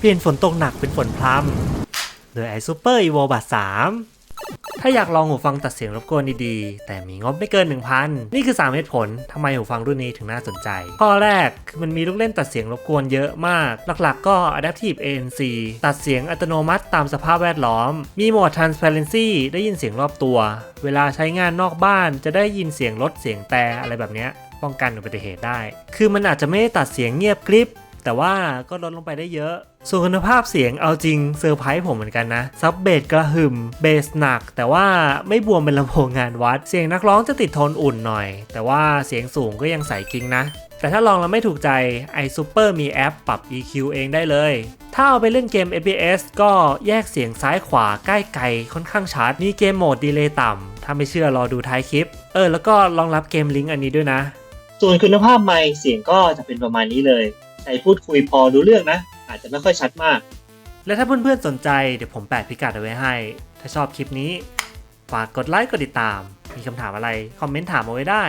เปลี่ยนฝนตกหนักเป็นฝนพรำโดยไอซูเปอร์อีโวบัต3ถ้าอยากลองหูฟังตัดเสียงรบกวนดีๆ แต่มีงบไม่เกิน 1,000 นี่คือ 3 เหตุผลทำไมหูฟังรุ่นนี้ถึงน่าสนใจ ข้อแรกคือมันมีลูกเล่นตัดเสียงรบกวนเยอะมาก หลักๆ ก็ Adaptive ANC ตัดเสียงอัตโนมัติตามสภาพแวดล้อม มีโหมด Transparency ได้ยินเสียงรอบตัว เวลาใช้งานนอกบ้านจะได้ยินเสียงรถเสียงแต่อะไรแบบนี้ป้องกันอุบัติเหตุได้ คือมันอาจจะไม่ได้ตัดเสียงเงียบกริบ แต่ว่าก็ลดลงไปได้เยอะ ส่วนคุณภาพเสียงเอาจริงเซอร์ไพรส์ผมเหมือนกันนะ ซับเบสกระหึ่มเบสหนัก แต่ว่าไม่บวมเป็นลำโพงงานวัด เสียงนักร้องจะติดโทนอุ่นหน่อย แต่ว่าเสียงสูงก็ยังใสกิ้งนะแต่ถ้าลองแล้วไม่ถูกใจ iSuper มีแอปปรับ EQ เองได้เลย ถ้าเอาไปเล่นเกม FPS ก็แยกเสียงซ้ายขวาใกล้ไกลค่อนข้างชัด มีเกมโหมดดีเลย์ต่ำ ถ้าไม่เชื่อรอดูท้ายคลิป เออ แล้วก็รองรับเกมลิงก์อันนี้ด้วยนะ ส่วนคุณภาพไมค์เสียงก็จะเป็นประมาณนี้เลย ใช้พูดคุยพอรู้เรื่องนะ อาจจะไม่ค่อยชัดมาก และถ้าเพื่อนๆสนใจเดี๋ยวผมแปะพิกัดเอาไว้ให้ ถ้าชอบคลิปนี้ ฝากกดไลค์กดติดตาม มีคำถามอะไร คอมเมนต์ถามเอาไว้ได้